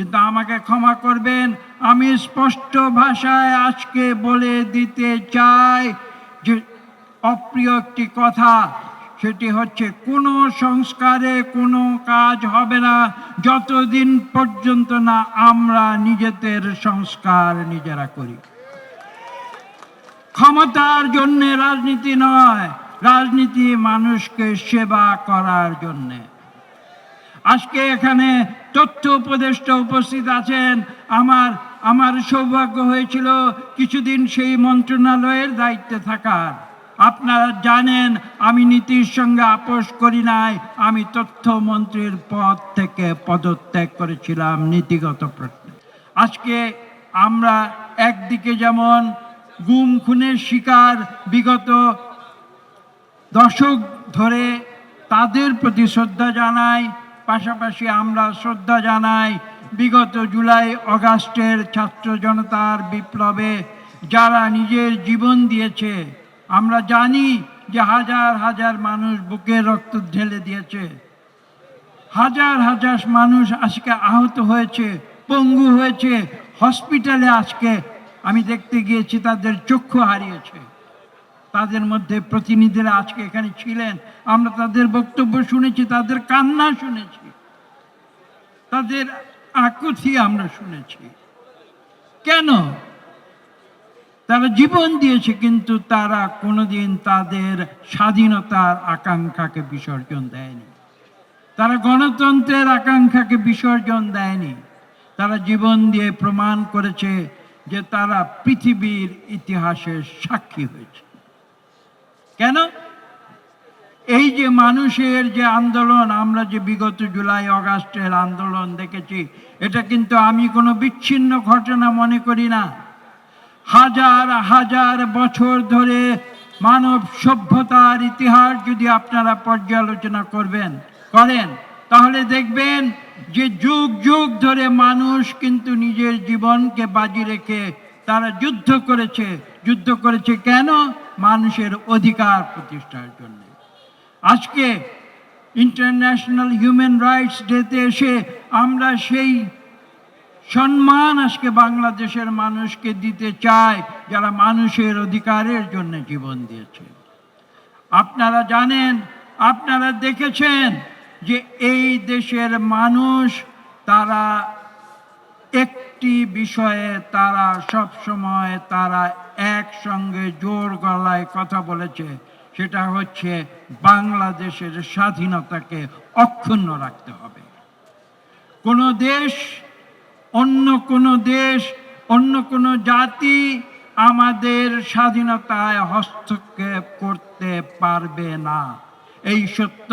কিন্তু আমাকে ক্ষমা করবেন। আমি স্পষ্ট ভাষায় আজকে বলে দিতে চাই যে, অপ্রিয় একটি কথা, সেটি হচ্ছে কোনো সংস্কারে কোনো কাজ হবে না। যতদিন পর্যন্ত না আমরা নিজেদের সংস্কার নিজেরা করি। ক্ষমতার জন্যে রাজনীতি নয়, রাজনীতি মানুষকে সেবা করার জন্যে। আজকে এখানে তথ্য উপদেষ্টা উপস্থিত আছেন। আমার আমার সৌভাগ্য হয়েছিল কিছুদিন সেই মন্ত্রণালয়ের দায়িত্বে থাকার। আপনারা জানেন, আমি নীতির সঙ্গে আপোষ করি নাই। আমি তথ্যমন্ত্রীর পদ থেকে পদত্যাগ করেছিলাম নীতিগত প্রশ্নে। আজকে আমরা একদিকে যেমন গুম খুনের শিকার বিগত দশক ধরে তাদের প্রতি শ্রদ্ধা জানাই পাশাপাশি আমরা শ্রদ্ধা জানাই বিগত জুলাই অগাস্টের ছাত্র জনতার বিপ্লবে যারা নিজের জীবন দিয়েছে। আমরা জানি যে হাজার হাজার মানুষ বুকে রক্ত ঢেলে দিয়েছে। হাজার হাজার মানুষ আজকে আহত হয়েছে, পঙ্গু হয়েছে, হসপিটালে আজকে আমি দেখতে গিয়েছি তাদের চক্ষু হারিয়েছে। তাদের মধ্যে প্রতিনিধিরা আজকে এখানে ছিলেন। আমরা তাদের বক্তব্য শুনেছি, তাদের কান্না শুনেছি, তাদের আকুতি আমরা শুনেছি। কেন? তারা জীবন দিয়েছে, কিন্তু তারা কোনোদিন তাদের স্বাধীনতার আকাঙ্ক্ষাকে বিসর্জন দেয়নি। তারা গণতন্ত্রের আকাঙ্ক্ষাকে বিসর্জন দেয়নি। তারা জীবন দিয়ে প্রমাণ করেছে যে তারা পৃথিবীর ইতিহাসের সাক্ষী হয়েছে। কেন? এই যে মানুষের যে আন্দোলন, আমরা যে বিগত জুলাই, অগাস্টের আন্দোলন দেখেছি, এটা কিন্তু আমি কোনো বিচ্ছিন্ন ঘটনা মনে করি না। হাজার হাজার বছর ধরে মানব সভ্যতার ইতিহাস যদি আপনারা পর্যালোচনা করবেন, করেন, তাহলে দেখবেন যে যুগ যুগ ধরে মানুষ কিন্তু নিজের জীবনকে বাজি রেখে তারা যুদ্ধ করেছে। যুদ্ধ করেছে কেন? মানুষের অধিকার প্রতিষ্ঠার জন্য। আজকে ইন্টারন্যাশনাল হিউম্যান রাইটস ডেতে এসে আমরা সেই সম্মান আজকে বাংলাদেশের মানুষকে দিতে চায় যারা মানুষের অধিকারের জন্য জীবন দিয়েছে। আপনারা জানেন, আপনারা দেখেছেন যে এই দেশের মানুষ, তারা একটি বিষয়ে তারা সব সময় তারা একসঙ্গে জোর গলায় কথা বলেছে। সেটা হচ্ছে বাংলাদেশের স্বাধীনতাকে অক্ষুণ্ণ রাখতে হবে। কোনো দেশ, অন্য কোনো দেশ, অন্য কোনো জাতি আমাদের স্বাধীনতায় হস্তক্ষেপ করতে পারবে না। এই সত্য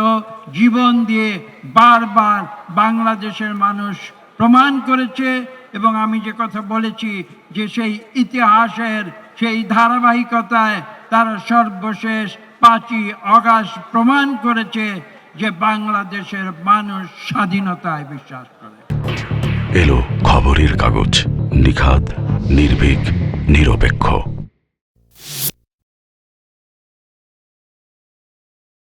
জীবন দিয়ে বারবার বাংলাদেশের মানুষ প্রমাণ করেছে। এবং আমি যে কথা বলেছি যে সেই ইতিহাসের সেই ধারাবাহিকতায় তারা সর্বশেষ পাঁচই অগাস্ট প্রমাণ করেছে যে বাংলাদেশের মানুষ স্বাধীনতায় বিশ্বাস করে। এলো খবরের কাগজ, নিখাদ, নির্ভীক, নিরপেক্ষ।